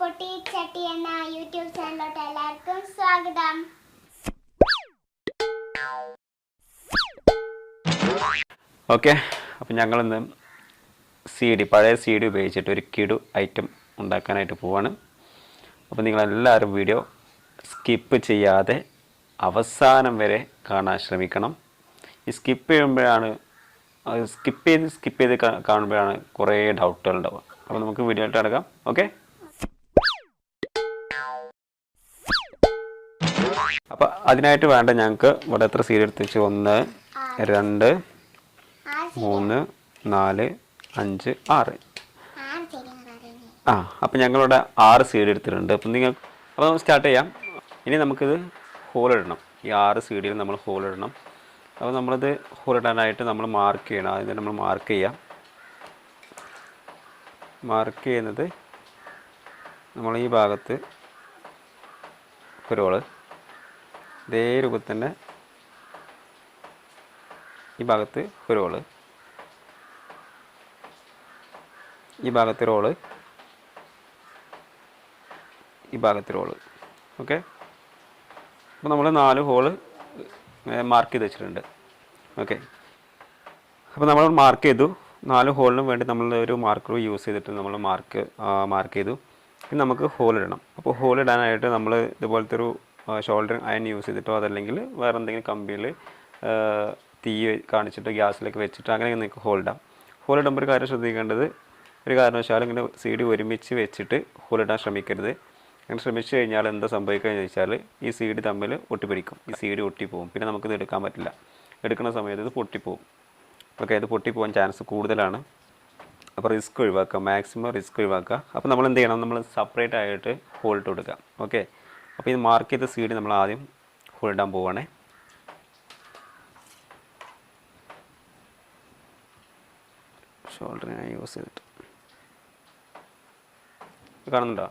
പൊട്ടി ചട്ടി എന്ന യൂട്യൂബ് ചാനലിലോട്ട് എല്ലാവർക്കും സ്വാഗതം. ഓക്കെ അപ്പം ഞങ്ങളിന്ന് സി ഡി പഴയ സി ഡി ഉപയോഗിച്ചിട്ട് ഒരു കിടു ഐറ്റം ഉണ്ടാക്കാനായിട്ട് പോവാണ്. അപ്പോൾ നിങ്ങളെല്ലാവരും വീഡിയോ സ്കിപ്പ് ചെയ്യാതെ അവസാനം വരെ കാണാൻ ശ്രമിക്കണം. ഈ സ്കിപ്പ് ചെയ്യുമ്പോഴാണ് സ്കിപ്പ് ചെയ്ത് സ്കിപ്പ് ചെയ്ത് കാണുമ്പോഴാണ് കുറേ ഡൗട്ടുകൾ ഉണ്ടാവുക. അപ്പോൾ നമുക്ക് വീഡിയോ ആയിട്ട് നടക്കാം ഓക്കെ? അപ്പോൾ അതിനായിട്ട് വേണ്ട ഞങ്ങൾക്ക് ഇവിടെ എത്ര സീഡ് എടുത്ത് വെച്ച് ഒന്ന് രണ്ട് മൂന്ന് നാല് അഞ്ച് ആറ്. ആ അപ്പോൾ ഞങ്ങളിവിടെ ആറ് സീഡ് എടുത്തിട്ടുണ്ട്. അപ്പം നിങ്ങൾ അപ്പോൾ നമുക്ക് സ്റ്റാർട്ട് ചെയ്യാം. ഇനി നമുക്കിത് ഹോൾ ഇടണം. ഈ ആറ് സീഡിൽ നമ്മൾ ഹോൾ ഇടണം. അപ്പോൾ നമ്മളിത് ഹോൾ ഇടാനായിട്ട് നമ്മൾ മാർക്ക് ചെയ്യണം. അതിന് നമ്മൾ മാർക്ക് ചെയ്യാം. മാർക്ക് ചെയ്യുന്നത് നമ്മൾ ഈ ഭാഗത്ത് ഒരു ഹോൾ ഇതേ രൂപത്തിൽ തന്നെ ഈ ഭാഗത്ത് ഒരു റോൾ ഈ ഭാഗത്ത് റോൾ ഈ ഭാഗത്ത് റോൾ ഓക്കെ അപ്പോൾ നമ്മൾ നാല് ഹോൾ മാർക്ക് ചെയ്ത് വെച്ചിട്ടുണ്ട്. ഓക്കെ അപ്പോൾ നമ്മൾ മാർക്ക് ചെയ്തു. നാല് ഹോളിനും വേണ്ടി നമ്മൾ ഒരു മാർക്കർ യൂസ് ചെയ്തിട്ട് നമ്മൾ മാർക്ക് മാർക്ക് ചെയ്തു. ഇനി നമുക്ക് ഹോൾ ഇടണം. അപ്പോൾ ഹോൾ ഇടാനായിട്ട് നമ്മൾ ഇതുപോലത്തെ ഒരു ഷോൾഡർ അയൺ യൂസ് ചെയ്തിട്ടോ അതല്ലെങ്കിൽ വേറെ എന്തെങ്കിലും കമ്പിയിൽ തീ കാണിച്ചിട്ട് ഗ്യാസിലേക്ക് വെച്ചിട്ട് അങ്ങനെ നിങ്ങൾക്ക് ഹോൾഡ് ഇടാം. ഹോൾഡ് ഇടുമ്പോൾ ഒരു കാര്യം ശ്രദ്ധിക്കേണ്ടത് ഒരു കാരണവശാലും ഇങ്ങനെ സി ഡി ഒരുമിച്ച് വെച്ചിട്ട് ഹോൾ ഇടാൻ ശ്രമിക്കരുത്. അങ്ങനെ ശ്രമിച്ചു കഴിഞ്ഞാൽ എന്താ സംഭവിക്കുക എന്ന് ചോദിച്ചാൽ ഈ സി ഡി തമ്മിൽ ഒട്ടിപ്പിടിക്കും. ഈ സി ഡി ഒട്ടിപ്പോവും. പിന്നെ നമുക്കിത് എടുക്കാൻ പറ്റില്ല. എടുക്കുന്ന സമയത്ത് ഇത് പൊട്ടിപ്പോവും. ഓക്കെ ഇത് പൊട്ടിപ്പോകാൻ ചാൻസ് കൂടുതലാണ്. അപ്പോൾ റിസ്ക് ഒഴിവാക്കുക. മാക്സിമം റിസ്ക് ഒഴിവാക്കുക. അപ്പോൾ നമ്മൾ എന്ത് ചെയ്യണം? നമ്മൾ സെപ്പറേറ്റ് ആയിട്ട് ഹോൾട്ട് കൊടുക്കുക. ഓക്കെ. അപ്പോൾ ഇത് മാർക്ക് ചെയ്ത സീഡ് നമ്മൾ ആദ്യം ഹോൾ ഇടാൻ പോവുകയാണേ ഷോൾഡർ ഞാൻ യൂസ് ചെയ്തിട്ട്. കാണുന്നുണ്ടോ?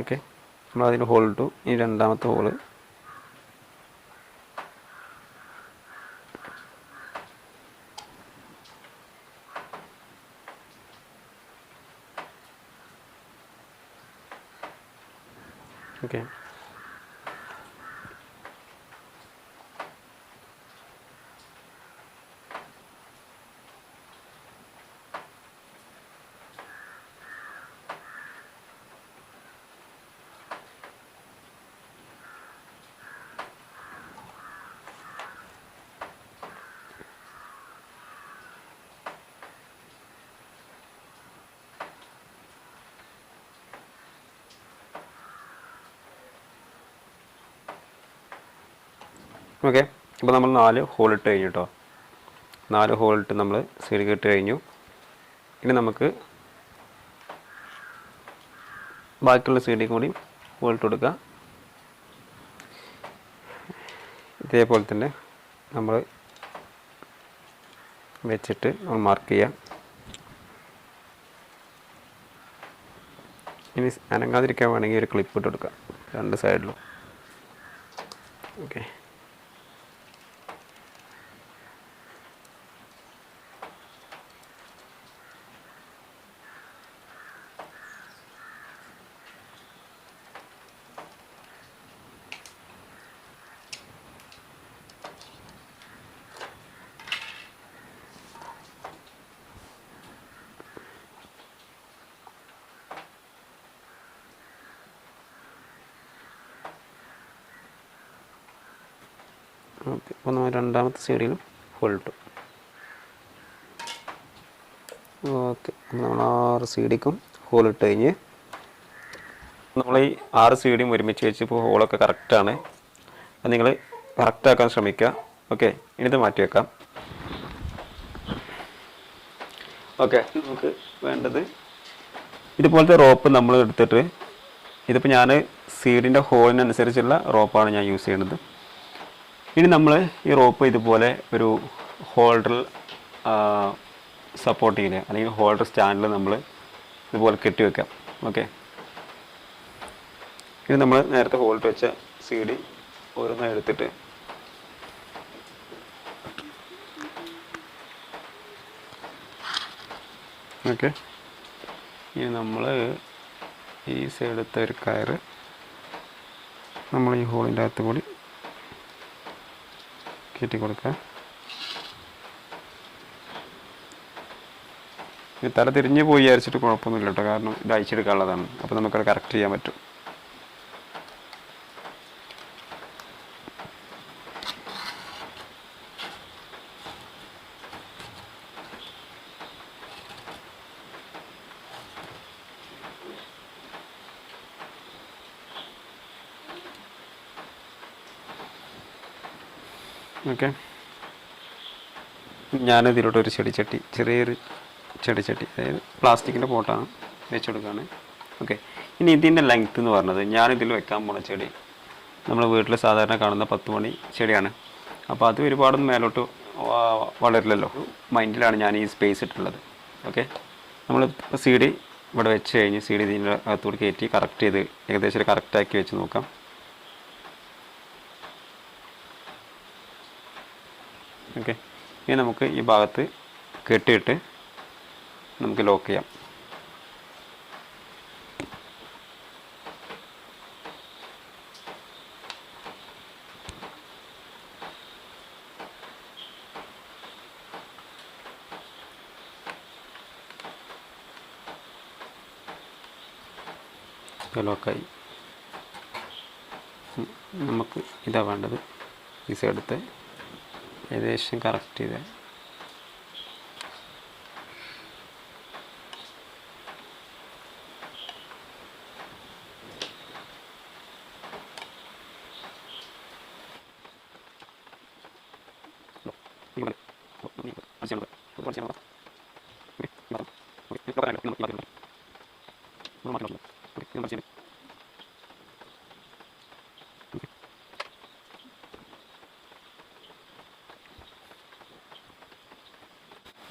ഓക്കെ നമ്മൾ അതിന് ഹോൾ ഇട്ടു. ഈ രണ്ടാമത്തെ ഹോൾ ഓക്കെ ഓക്കെ. അപ്പോൾ നമ്മൾ നാല് ഹോൾ ഇട്ട് കഴിഞ്ഞു കേട്ടോ നാല് ഹോൾ ഇട്ട് നമ്മൾ സൈഡിൽ ഇട്ട് കഴിഞ്ഞു. ഇനി നമുക്ക് ബാക്കിയുള്ള സൈഡിൽ കൂടി ഹോൾ ഇട്ട് കൊടുക്കുക ഇതേപോലെ തന്നെ നമ്മൾ വെച്ചിട്ട് നമ്മൾ മാർക്ക് ചെയ്യാം. ഇനി അനങ്ങാതിരിക്കാൻ വേണമെങ്കിൽ ഒരു ക്ലിപ്പ് ഇട്ട് കൊടുക്കാം. രണ്ട് സൈഡിലും ഓക്കെ. ഓക്കെ. അപ്പോൾ നമ്മൾ രണ്ടാമത്തെ സൈഡിലും ഹോൾ ഇട്ടു ഓക്കെ. നമ്മൾ ആറ് സീഡിക്കും ഹോൾ ഇട്ട് കഴിഞ്ഞ് നമ്മൾ ഈ ആറ് സീഡിയും ഒരുമിച്ച് വെച്ച് ഇപ്പോൾ ഹോളൊക്കെ കറക്റ്റാണ് അത് നിങ്ങൾ കറക്റ്റാക്കാൻ ശ്രമിക്കുക. ഓക്കെ. ഇനിത് മാറ്റി വെക്കാം. ഓക്കെ. നമുക്ക് വേണ്ടത് ഇതുപോലത്തെ റോപ്പ് നമ്മൾ എടുത്തിട്ട് ഇതിപ്പോൾ ഞാൻ സീഡിന്റെ ഹോളിനനുസരിച്ചുള്ള റോപ്പാണ് ഞാൻ യൂസ് ചെയ്യുന്നത്. ഇനി നമ്മൾ ഈ റോപ്പ് ഇതുപോലെ ഒരു ഹോൾഡർ സപ്പോർട്ട് അല്ലെങ്കിൽ ഹോൾഡർ സ്റ്റാൻഡിൽ നമ്മൾ ഇതുപോലെ കെട്ടി വെക്കാം. ഓക്കെ ഇനി നമ്മൾ നേരത്തെ ഹോൾഡ് വെച്ച സി ഡി ഓരോന്നായി എടുത്തിട്ട് ഓക്കെ ഇനി നമ്മൾ ഈ സൈഡത്തെ ഒരു കയറ് നമ്മൾ ഈ ഹോളിന്റെ അകത്ത് കൂടി കയറ്റി കൊടുക്കുക ഇത് തല തിരിഞ്ഞ് പോയി വിചാരിച്ചിട്ട് കുഴപ്പമൊന്നുമില്ല കേട്ടോ. കാരണം ഇത് അയച്ചെടുക്കാനുള്ളതാണ് അപ്പോൾ നമുക്കത് കറക്റ്റ് ചെയ്യാൻ പറ്റും. ഓക്കെ. ഞാനിതിലോട്ട് ഒരു ചെടിച്ചട്ടി ചെറിയൊരു ചെടിച്ചട്ടി അതായത് പ്ലാസ്റ്റിക്കിന്റെ പോട്ടാണ് വെച്ച് കൊടുക്കുകയാണ് ഓക്കെ. ഇനി ഇതിന്റെ ലെങ്ത്ത് എന്ന് പറഞ്ഞത് ഞാനിതിൽ വെക്കാൻ പോണ ചെടി. നമ്മൾ വീട്ടിൽ സാധാരണ കാണുന്ന പത്ത് മണി ചെടിയാണ്. അപ്പോൾ അത് ഒരുപാടൊന്നും മേലോട്ട് വളരില്ലല്ലോ. മൈൻഡിലാണ് ഞാൻ ഈ സ്പേസ് ഇട്ടുള്ളത് ഓക്കെ. നമ്മൾ സീഡി ഇവിടെ വെച്ച് കഴിഞ്ഞ് സി ഡി ഇതിന്റെ അകത്തോട് കയറ്റി കറക്റ്റ് ചെയ്ത് ഏകദേശം കറക്റ്റാക്കി വെച്ച് നോക്കാം. ഓക്കെ. ഇനി നമുക്ക് ഈ ഭാഗത്ത് കെട്ടിയിട്ട് നമുക്ക് ലോക്ക് ചെയ്യാം. ലോക്കായി. നമുക്ക് ഇതാ വേണ്ടത് ഈ സൈഡത്തെ ഏകദേശം കറക്റ്റ് ചെയ്ത്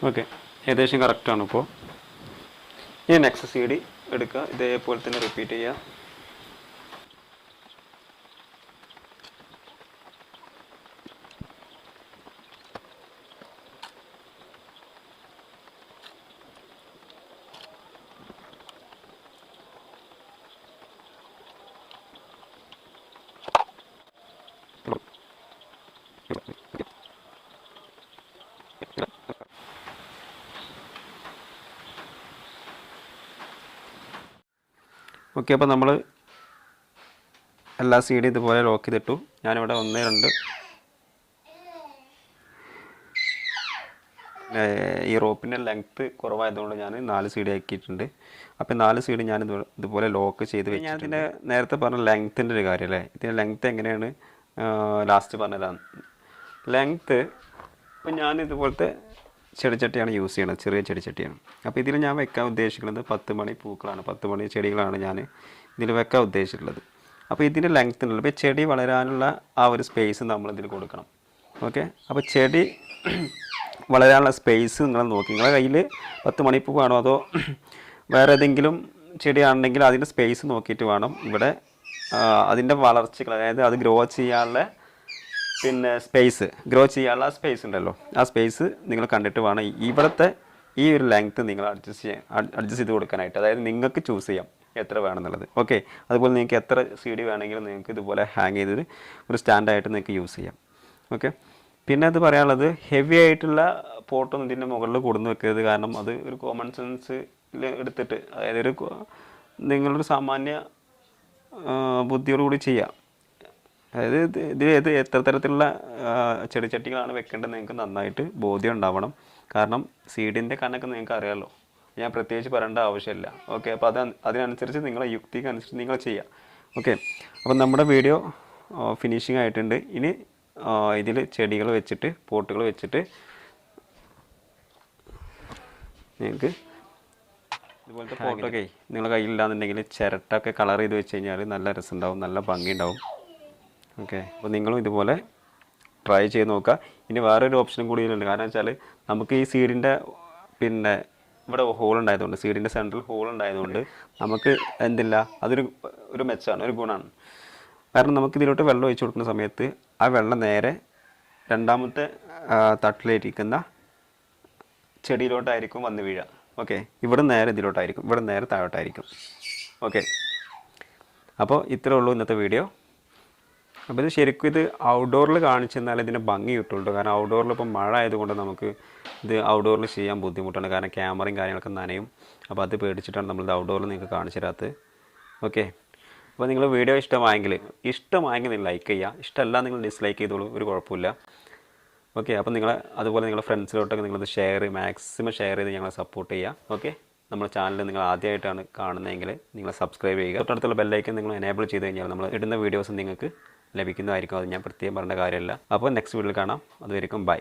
ഓക്കെ ഏകദേശം കറക്റ്റാണ് ഇപ്പോൾ ഇനി നെക്സ്റ്റ് സി ഡി എടുക്കുക. ഇതേപോലെ തന്നെ റിപ്പീറ്റ് ചെയ്യുക. ഓക്കെ അപ്പോൾ നമ്മൾ എല്ലാ സീഡും ഇതുപോലെ ലോക്ക് ചെയ്തിട്ടു. ഞാനിവിടെ ഒന്ന് രണ്ട് ഈ റോപ്പിന്റെ ലെങ്ത്ത് കുറവായതുകൊണ്ട് ഞാൻ നാല് സീഡ് ആക്കിയിട്ടുണ്ട്. അപ്പോൾ നാല് സീഡ് ഞാൻ ഇത് ഇതുപോലെ ലോക്ക് ചെയ്ത് വെച്ചു ഞാൻ ഇതിന്റെ നേരത്തെ പറഞ്ഞ ലെങ്ത്തിന്റെ ഒരു കാര്യം അല്ലേ? ഇതിന്റെ ലെങ്ത്ത് എങ്ങനെയാണ്? ലാസ്റ്റ് പറഞ്ഞതാണ്. ലെങ്ത്ത് ഇപ്പം ഞാൻ ഇതുപോലത്തെ ചെടിച്ചട്ടിയാണ് യൂസ് ചെയ്യണത് ചെറിയ ചെടിച്ചട്ടിയാണ്. അപ്പോൾ ഇതിൽ ഞാൻ വെക്കാൻ ഉദ്ദേശിക്കുന്നത് പത്ത് മണി പൂക്കളാണ് പത്ത് മണി ചെടികളാണ് ഞാൻ ഇതിൽ വെക്കാൻ ഉദ്ദേശിച്ചിട്ടുള്ളത്. അപ്പോൾ ഇതിന്റെ ലെങ്ത്ത് ഉണ്ടല്ലോ ഇപ്പോൾ ചെടി വളരാനുള്ള ആ ഒരു സ്പേസ് നമ്മൾ ഇതിൽ കൊടുക്കണം. ഓക്കെ അപ്പോൾ ചെടി വളരാനുള്ള സ്പേസ് നിങ്ങൾ നോക്കി. നിങ്ങളുടെ കയ്യിൽ പത്ത് മണിപ്പൂ വേണോ അതോ വേറെ ഏതെങ്കിലും ചെടിയാണെങ്കിൽ അതിന്റെ സ്പേസ് നോക്കിയിട്ട് വേണം ഇവിടെ അതിന്റെ വളർച്ചകൾ അതായത് അത് ഗ്രോ ചെയ്യാനുള്ള പിന്നെ സ്പേസ് ഗ്രോ ചെയ്യാനുള്ള സ്പേസ് ഉണ്ടല്ലോ. ആ സ്പേസ് നിങ്ങൾ കണ്ടിട്ട് വേണം ഇവിടുത്തെ ഈ ഒരു ലെങ്ത്ത് നിങ്ങൾ അഡ്ജസ്റ്റ് ചെയ്യാൻ അഡ്ജസ്റ്റ് ചെയ്ത് കൊടുക്കാനായിട്ട്. അതായത് നിങ്ങൾക്ക് ചൂസ് ചെയ്യാം എത്ര വേണമെന്നുള്ളത്. ഓക്കെ അതുപോലെ നിങ്ങൾക്ക് എത്ര സി ഡി വേണമെങ്കിലും നിങ്ങൾക്ക് ഇതുപോലെ ഹാങ് ചെയ്തത് ഒരു സ്റ്റാൻഡായിട്ട് നിങ്ങൾക്ക് യൂസ് ചെയ്യാം. ഓക്കെ പിന്നെ അത് പറയാനുള്ളത് ഹെവി ആയിട്ടുള്ള പോട്ടൊന്നും ഇതിന്റെ മുകളിൽ കൊടുന്ന് വെക്കരുത്. കാരണം അത് ഒരു കോമൺ സെൻസ് എടുത്തിട്ട് അതായത് ഒരു നിങ്ങളൊരു സാമാന്യ ബുദ്ധിയോടുകൂടി ചെയ്യാം. അതായത് ഇത് ഇത് ഏത് എത്ര തരത്തിലുള്ള ചെടിച്ചട്ടികളാണ് വെക്കേണ്ടത് നിങ്ങൾക്ക് നന്നായിട്ട് ബോധ്യം ഉണ്ടാവണം. കാരണം സീഡിന്റെ കണക്ക് നിങ്ങൾക്ക് അറിയാമല്ലോ ഞാൻ പ്രത്യേകിച്ച് പറയേണ്ട ആവശ്യമില്ല. ഓക്കെ അപ്പോൾ അത് അതിനനുസരിച്ച് നിങ്ങളെ യുക്തിക്ക് അനുസരിച്ച് നിങ്ങൾ ചെയ്യുക ഓക്കെ അപ്പം നമ്മുടെ വീഡിയോ ഫിനിഷിംഗ് ആയിട്ടുണ്ട്. ഇനി ഇതിൽ ചെടികൾ വെച്ചിട്ട് പോട്ടുകൾ വെച്ചിട്ട് നിങ്ങൾക്ക് ഇതുപോലത്തെ ഫോട്ടോക്കെ നിങ്ങളുടെ കയ്യിലില്ലാന്നുണ്ടെങ്കിൽ ചിരട്ടൊക്കെ കളർ ചെയ്ത് വെച്ച് കഴിഞ്ഞാൽ നല്ല രസമുണ്ടാവും നല്ല ഭംഗിയുണ്ടാവും. ഓക്കെ. അപ്പോൾ നിങ്ങളും ഇതുപോലെ ട്രൈ ചെയ്ത് നോക്കുക. ഇനി വേറൊരു ഓപ്ഷനും കൂടി ഇതിലുണ്ട്. കാരണം വെച്ചാൽ നമുക്ക് ഈ സീഡിന്റെ പിന്നെ ഇവിടെ ഹോൾ ഉണ്ടായതുകൊണ്ട് സീഡിന്റെ സെൻട്രൽ ഹോൾ ഉണ്ടായതുകൊണ്ട് നമുക്ക് എന്തില്ല? അതൊരു ഒരു മെച്ചമാണ് ഒരു ഗുണമാണ് കാരണം നമുക്ക് ഇതിലോട്ട് വെള്ളം ഒഴിച്ചു കൊടുക്കുന്ന സമയത്ത് ആ വെള്ളം നേരെ രണ്ടാമത്തെ തട്ടിലിരിക്കുന്ന ചെടിയിലോട്ടായിരിക്കും വന്ന് വീഴുക ഓക്കെ. ഇവിടെ നേരെ ഇതിലോട്ടായിരിക്കും. ഇവിടെ നേരെ താഴോട്ടായിരിക്കും. ഓക്കെ. അപ്പോൾ ഇത്രയേ ഉള്ളൂ ഇന്നത്തെ വീഡിയോ അപ്പോൾ ഇത് ശരിക്കും ഇത് ഔട്ട്ഡോറിൽ കാണിച്ചെന്നാൽ ഇതിന്റെ ഭംഗി കിട്ടുള്ളൂ. കാരണം ഔട്ട്ഡോറിൽ ഇപ്പം മഴ ആയതുകൊണ്ട് നമുക്ക് ഇത് ഔട്ട്ഡോറിൽ ചെയ്യാൻ ബുദ്ധിമുട്ടാണ്. കാരണം ക്യാമറയും കാര്യങ്ങളൊക്കെ നനയും. അപ്പോൾ അത് പേടിച്ചിട്ടാണ് നമ്മളിത് ഔട്ട്ഡോറിൽ നിങ്ങൾക്ക് കാണിച്ചു തരാത്തത്. ഓക്കെ. അപ്പോൾ നിങ്ങൾ വീഡിയോ ഇഷ്ടമായെങ്കിൽ ഇഷ്ടമായെങ്കിൽ നിങ്ങൾ ലൈക്ക് ചെയ്യുക. ഇഷ്ടമല്ല നിങ്ങൾ ഡിസ്ലൈക്ക് ചെയ്തോളൂ. ഒരു കുഴപ്പമില്ല. ഓക്കെ. അപ്പോൾ നിങ്ങൾ അതുപോലെ നിങ്ങളുടെ ഫ്രണ്ട്സിലോട്ടൊക്കെ നിങ്ങളത് ഷെയർ മാക്സിമം ഷെയർ ചെയ്ത് ഞങ്ങളെ സപ്പോർട്ട് ചെയ്യുക. ഓക്കെ. നമ്മുടെ ചാനൽ നിങ്ങൾ ആദ്യമായിട്ടാണ് കാണുന്നതെങ്കിൽ നിങ്ങൾ സബ്സ്ക്രൈബ് ചെയ്യുക. തൊട്ടടുത്തുള്ള ബെല്ലൈക്കൻ നിങ്ങൾ എനേബിൾ ചെയ്ത് കഴിഞ്ഞാൽ നമ്മൾ ഇടുന്ന വീഡിയോസ് നിങ്ങൾക്ക് ലഭിക്കുന്നതായിരിക്കും. അത് ഞാൻ പ്രത്യേകം പറഞ്ഞ കാര്യമല്ല. അപ്പോൾ നെക്സ്റ്റ് വീഡിയോയിൽ കാണാം. അതുവരെയും ബൈ